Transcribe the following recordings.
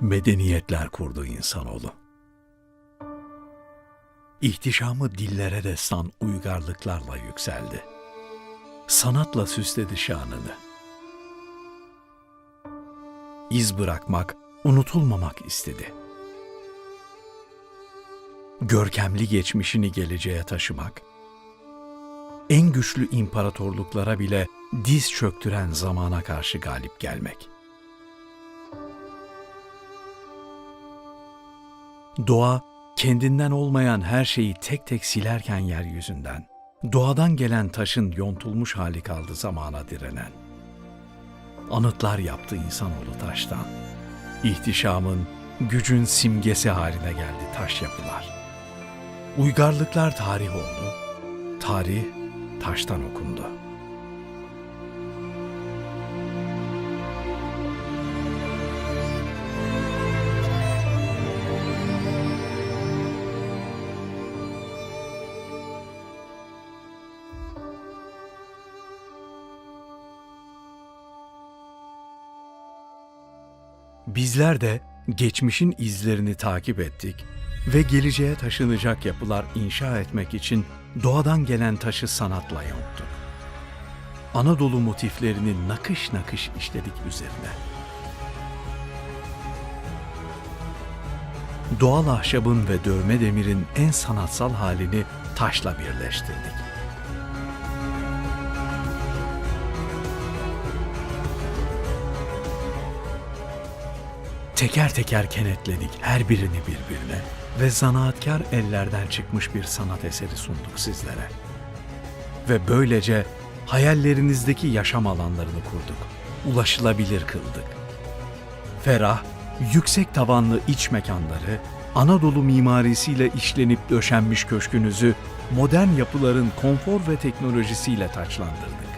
medeniyetler kurdu insanoğlu. İhtişamı dillere destan uygarlıklarla yükseldi. Sanatla süsledi şanını. İz bırakmak, unutulmamak istedi. Görkemli geçmişini geleceğe taşımak, en güçlü imparatorluklara bile diz çöktüren zamana karşı galip gelmek. Doğa kendinden olmayan her şeyi tek tek silerken yeryüzünden, doğadan gelen taşın yontulmuş hali kaldı zamana direnen. Anıtlar yaptı insanoğlu taştan. İhtişamın, gücün simgesi haline geldi taş yapılar. Uygarlıklar tarih oldu. Tarih taştan okundu. Bizler de geçmişin izlerini takip ettik ve geleceğe taşınacak yapılar inşa etmek için doğadan gelen taşı sanatla yonttuk. Anadolu motiflerini nakış nakış işledik üzerine. Doğal ahşabın ve dövme demirin en sanatsal halini taşla birleştirdik. Teker teker kenetledik her birini birbirine ve zanaatkar ellerden çıkmış bir sanat eseri sunduk sizlere. Ve böylece hayallerinizdeki yaşam alanlarını kurduk, ulaşılabilir kıldık. Ferah, yüksek tavanlı iç mekanları, Anadolu mimarisiyle işlenip döşenmiş köşkünüzü modern yapıların konfor ve teknolojisiyle taçlandırdık.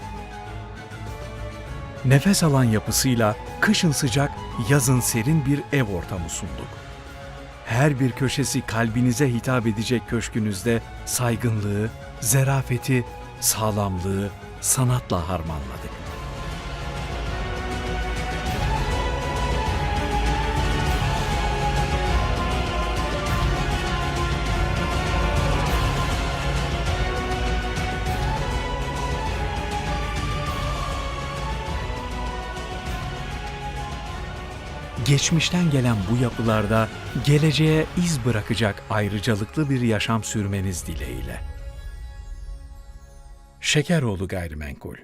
Nefes alan yapısıyla kışın sıcak, yazın serin bir ev ortamı sunduk. Her bir köşesi kalbinize hitap edecek köşkünüzde saygınlığı, zerafeti, sağlamlığı sanatla harmanladık. Geçmişten gelen bu yapılarda geleceğe iz bırakacak ayrıcalıklı bir yaşam sürmeniz dileğiyle. Şekeroğlu Gayrimenkul